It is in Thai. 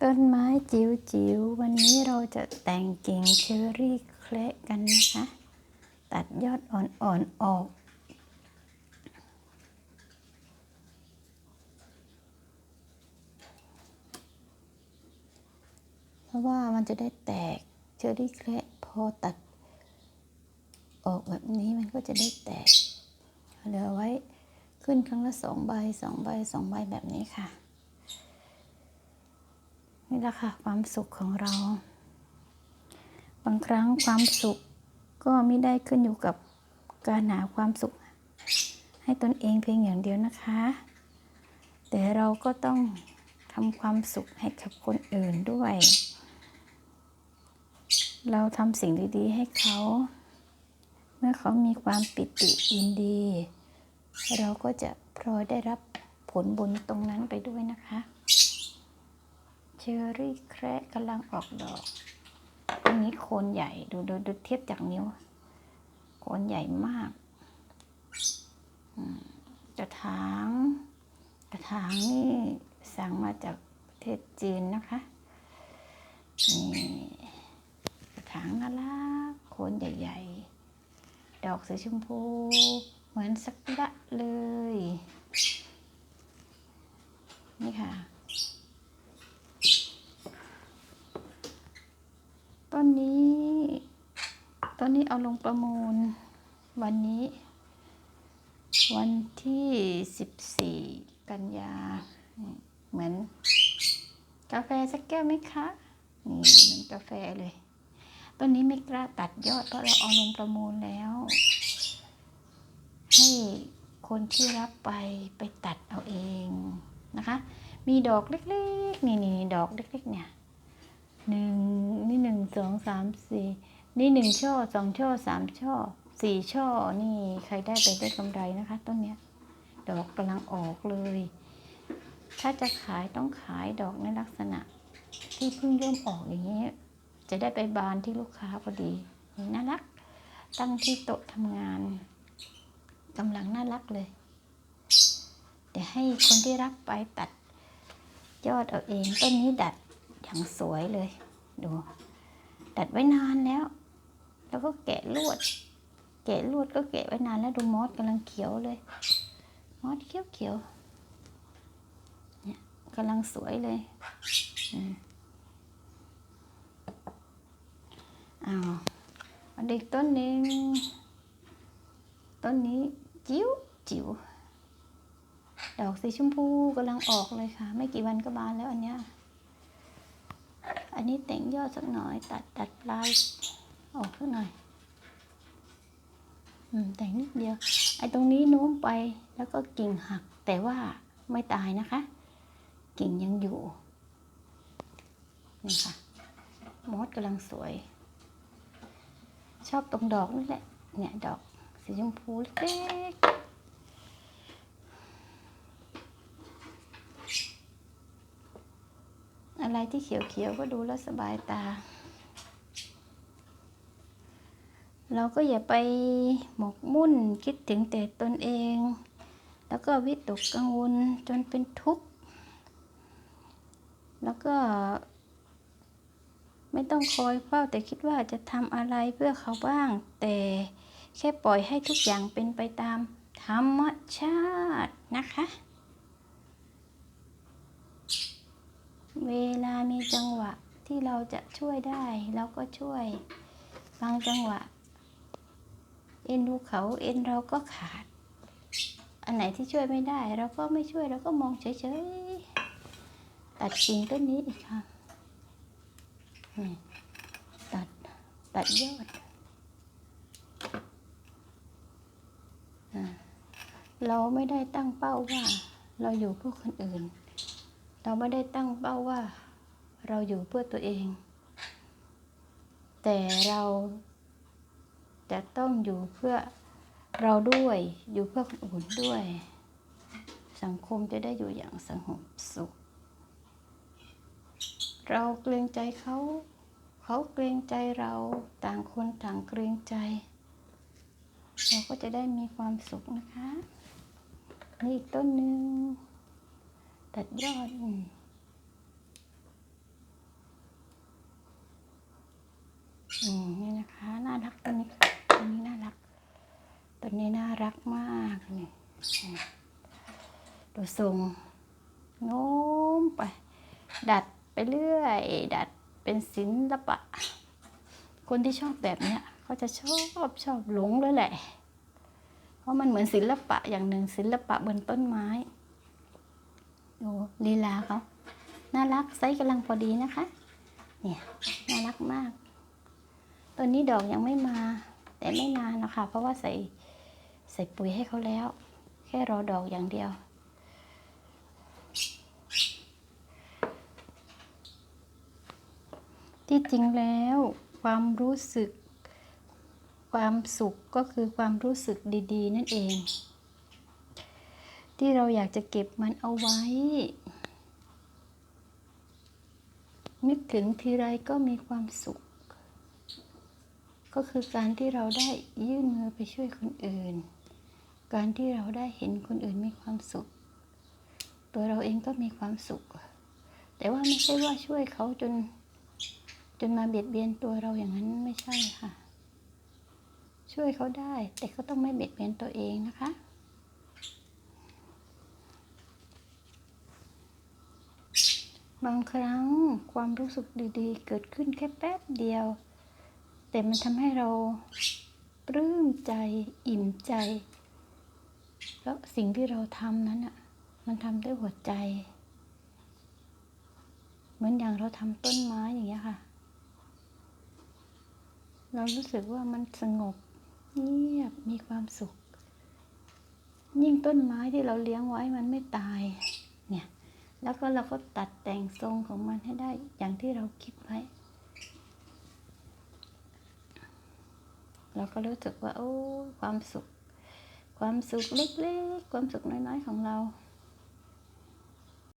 ต้นไม้จิ๋วจิ๋วๆวันนี้เราจะแต่งกิ่งเชอรี่เคละกันนะคะ ตัดยอดอ่อนๆออก เพราะว่ามันจะได้แตกเชอรี่เคละพอตัดออกแบบนี้มันก็จะได้แตก เหลือไว้ขึ้นครั้งละสองใบสองใบสองใบแบบนี้ค่ะ นี่แหละค่ะความสุขของเรา บางครั้งความสุขก็ไม่ได้ขึ้นอยู่กับการหาความสุข ให้ตนเองเพียงอย่างเดียวนะคะ แต่เราก็ต้องทำความสุขให้กับคนอื่นด้วย เราทำสิ่งดีๆ ให้เขา เมื่อเขามีความปิติยินดี เราก็จะพลอยได้รับผลบุญตรงนั้นไปด้วยนะคะ เชอรี่แคระกำลังออกดอกอันนี้โคนใหญ่ดูดูดูเทียบจากนิ้ว โคนใหญ่มากกระถางกระถางนี่สั่งมาจากประเทศจีนนะคะนี่กระถางน่ารักโคนใหญ่ ๆ ดอกสีชมพู เหมือนสักระเลย นี่ค่ะ นนี้ต้นนี้เอาลงประมูล วันนี้ วันที่สิบสี่กันยา เหมือน กาแฟสักแก้วไหมคะ นี่เหมือนกาแฟเลย ต้นนี้ไม่กล้าตัดยอดเพราะเราเอาลงประมูลแล้ว ให้คนที่รับไปไปตัดเอาเองนะคะ มีดอกเล็กๆ นี่นี่ดอกเล็กๆเนี่ย สองสามสี่นี่หนึ่งช่อสองช่อสามช่อสี่ช่อนี่ใครได้ไปได้กำไรนะคะ ต้นเนี้ย ดอกกำลังออกเลย ถ้าจะขายต้องขายดอกในลักษณะ ที่เพิ่งเริ่มออกอย่างนี้ จะได้ไปบานที่ลูกค้าพอดีน่ารัก ตั้งที่โต๊ะทำงานกำลังน่ารักเลย เดี๋ยวให้คนที่รับไปตัดยอดเอาเองต้นนี้ดัดอย่างสวยเลย ดู ดัดไว้นานแล้ว แล้วก็แกะลวด แกะลวดก็แกะไว้นานแล้วดูมอสกำลังเขียวเลย มอสเขียวเขียวๆเนี่ยกำลังสวยเลยอ้าวอันเด็กต้นนึงต้นนี้จิ๋วจิ๋วดอกสีชมพูกำลังออกเลยค่ะ ไม่กี่วันก็บานแล้วอันเนี้ย อันนี้แต่งยอดสักหน่อย ตัดตัดปลายออกสักหน่อย อืมแต่งนิดเดียว ไอ้ตรงนี้โน้มไปแล้วก็กิ่งหัก แต่ว่าไม่ตายนะคะ กิ่งยังอยู่ นี่ค่ะ มอสกำลังสวย ชอบตรงดอกนี่แหละ เนี่ยดอกสีชมพูเล็ก อะไรที่เขียวๆก็ดูแล้วสบายตา เราก็อย่าไปหมกมุ่นคิดถึงแต่ตนเอง แล้วก็วิตกกังวลจนเป็นทุกข์ แล้วก็ ไม่ต้องคอยเฝ้าแต่คิดว่าจะทำอะไรเพื่อเขาบ้าง แต่แค่ปล่อยให้ทุกอย่างเป็นไปตามธรรมชาตินะคะ เวลามีจังหวะที่เราจะช่วยได้เราก็ช่วย บางจังหวะ เอ็นดูเขาเอ็นเราก็ขาด อันไหนที่ช่วยไม่ได้ เราก็ไม่ช่วยเราก็มองเฉยๆ ตัดกิ่งต้นนี้อีกค่ะตัดตัดยอดเราไม่ได้ตั้งเป้าว่า เราอยู่เพื่อคนอื่น เราไม่ได้ตั้งเป้าว่าเราอยู่เพื่อตัวเอง แต่เราจะต้องอยู่เพื่อเราด้วย อยู่เพื่อคนอื่นด้วย สังคมจะได้อยู่อย่างสงบสุข เราเกรงใจเขา เขาเกรงใจเราต่างคนต่างเกรงใจ เราก็จะได้มีความสุขนะคะ นี่อีกต้นหนึ่ง ตัดยอดไงนี่นะคะ น่ารักตัวนี้ตัวนี้น่ารัก ตัวนี้น่ารักมากนี่ดูทรงโน้มไป ดัดไปเรื่อย ดัดเป็นศิลปะ คนที่ชอบแบบเนี้ยเขาจะชอบชอบหลงเลยแหละ เพราะมันเหมือนศิลปะอย่างหนึ่งศิลปะบนต้นไม้ ดูลีลาเขาน่ารักไซส์กำลังพอดีนะคะ เนี่ยน่ารักมาก ตัวนี้ดอกยังไม่มา แต่ไม่นานนะคะ เพราะว่าใส่ใส่ปุ๋ยให้เขาแล้ว แค่รอดอกอย่างเดียว ที่จริงแล้วความรู้สึกความสุขก็คือความรู้สึกดี ๆ นั่นเอง ที่เราอยากจะเก็บมันเอาไว้ นึกถึงทีไรก็มีความสุข ก็คือการที่เราได้ยื่นมือไปช่วยคนอื่น การที่เราได้เห็นคนอื่นมีความสุข ตัวเราเองก็มีความสุข แต่ว่าไม่ใช่ว่าช่วยเขาจนจนมาเบียดเบียนตัวเราอย่างนั้นไม่ใช่ค่ะ ช่วยเขาได้ แต่ก็ต้องไม่เบียดเบียนตัวเองนะคะ บางครั้งความรู้สึกดีๆ เกิดขึ้นแค่แป๊บเดียว แต่มันทำให้เราปลื้มใจอิ่มใจ แล้วสิ่งที่เราทำนั้นอะมันทำด้วยหัวใจ เหมือนอย่างเราทำต้นไม้อย่างเงี้ยค่ะ เรารู้สึกว่ามันสงบเงียบมีความสุข ยิ่งต้นไม้ที่เราเลี้ยงไว้มันไม่ตายเนี่ย แล้วก็เราก็ตัดแต่งทรงของมันให้ได้อย่างที่เราคิดไว้ เราก็รู้สึกว่าโอ้ความสุข ความสุขเล็กๆ ความสุขน้อยๆของเรา